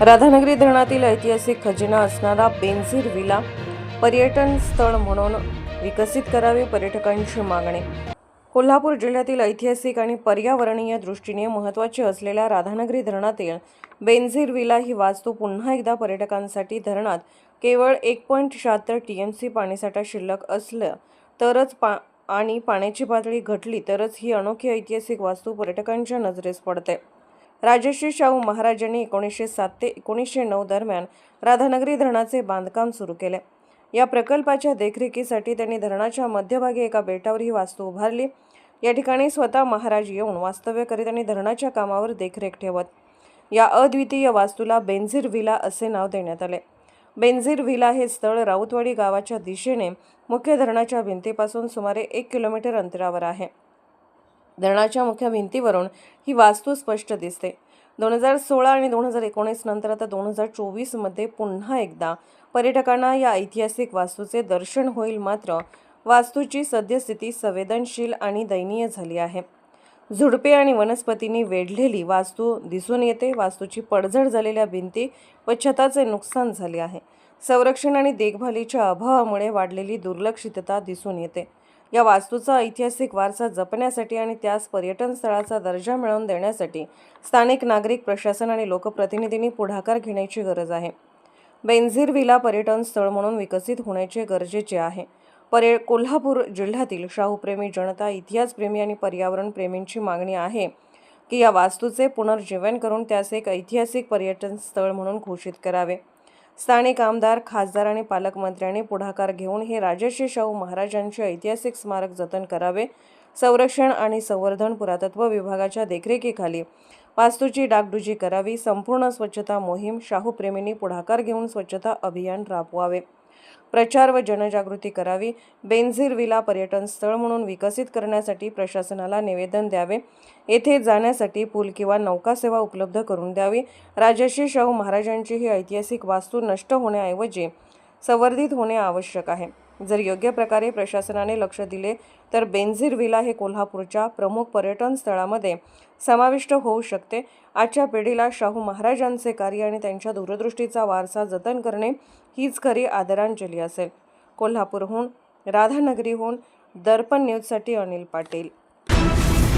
राधानगरी धरणातील ऐतिहासिक खजिना असणारा बेनझीर विला पर्यटन स्थळ म्हणून विकसित करावे पर्यटकांची मागणी. कोल्हापूर जिल्ह्यातील ऐतिहासिक आणि पर्यावरणीय दृष्टीने महत्त्वाचे असलेल्या राधानगरी धरणातील बेनझीर विला ही वास्तू पुन्हा एकदा पर्यटकांसाठी धरणात केवळ एक पॉईंट शहात्तर टी एम सी पाणीसाठा शिल्लक असलं तरच पा आणि पाण्याची पातळी घटली तरच ही अनोखी ऐतिहासिक वास्तू पर्यटकांच्या नजरेस पडते. राजश्री शाहू महाराजांनी एकोणीसशे सात ते एकोणीसशे नऊ दरम्यान राधानगरी धरणाचे बांधकाम सुरू केले. या प्रकल्पाच्या देखरेखीसाठी त्यांनी धरणाच्या मध्यभागी एका बेटावर ही वास्तू उभारली. या ठिकाणी स्वतः महाराज येऊन वास्तव्य करीत आणि धरणाच्या कामावर देखरेख ठेवत. या अद्वितीय वास्तूला बेंझीर व्हिला असे नाव देण्यात आले. बेंझीर व्हिला हे स्थळ राऊतवाडी गावाच्या दिशेने मुख्य धरणाच्या भिंतीपासून सुमारे एक किलोमीटर अंतरावर आहे. धरणाच्या मुख्य भिंतीवरून ही वास्तू स्पष्ट दिसते. दोन हजार सोळा आणि दोन हजार एकोणीस नंतर आता दोन हजार चोवीसमध्ये पुन्हा एकदा पर्यटकांना या ऐतिहासिक वास्तूचे दर्शन होईल मात्र वास्तूची सद्यस्थिती संवेदनशील आणि दयनीय झाली आहे. झुडपे आणि वनस्पतींनी वेढलेली वास्तू दिसून येते. वास्तूची पडझड झालेल्या भिंती व छताचे नुकसान झाले आहे. संरक्षण आणि देखभालीच्या अभावामुळे वाढलेली दुर्लक्षितता दिसून येते. या वास्तूचा ऐतिहासिक वारसा जपण्यासाठी आणि त्यास पर्यटन स्थळाचा दर्जा मिळवून देण्यासाठी स्थानिक नागरिक प्रशासन आणि लोकप्रतिनिधींनी पुढाकार घेण्याची गरज आहे. बेंझीर विला पर्यटन स्थळ म्हणून विकसित होण्याचे गरजेचे आहे. पर्य कोल्हापूर जिल्ह्यातील शाहूप्रेमी जनता इतिहासप्रेमी आणि पर्यावरणप्रेमींची मागणी आहे की या वास्तूचे पुनर्जीवन करून त्यास एक ऐतिहासिक पर्यटन स्थळ म्हणून घोषित करावे. स्थानिक आमदार खासदार आणि पालकमंत्र्यांनी पुढाकार घेऊन हे राजर्षी शाहू महाराजांचे ऐतिहासिक स्मारक जतन करावे. संरक्षण आणि संवर्धन पुरातत्व विभागाच्या देखरेखीखाली वास्तूची डागडुजी करावी. संपूर्ण स्वच्छता मोहीम शाहूप्रेमींनी पुढाकार घेऊन स्वच्छता अभियान राबवावे. प्रचार व जनजागृती करावी. बेंझीर विला पर्यटन स्थळ म्हणून विकसित करण्यासाठी प्रशासनाला निवेदन द्यावे. येथे जाण्यासाठी पूल किंवा नौकासेवा उपलब्ध करून द्यावी. राजर्षी शाहू महाराजांची ही ऐतिहासिक वास्तू नष्ट होण्याऐवजी संवर्धित होणे आवश्यक आहे. जर योग्य प्रकारे प्रशासनाने लक्ष दिले तर बेंझीर विला हे कोल्हापूरच्या प्रमुख पर्यटन स्थळामध्ये समाविष्ट होऊ शकते. आजच्या पिढीला शाहू महाराजांचे कार्य आणि त्यांच्या दूरदृष्टीचा वारसा जतन करणे हीच खरी आदरांजली असेल. कोल्हापूरहून राधानगरीहून दर्पण न्यूजसाठी अनिल पाटील.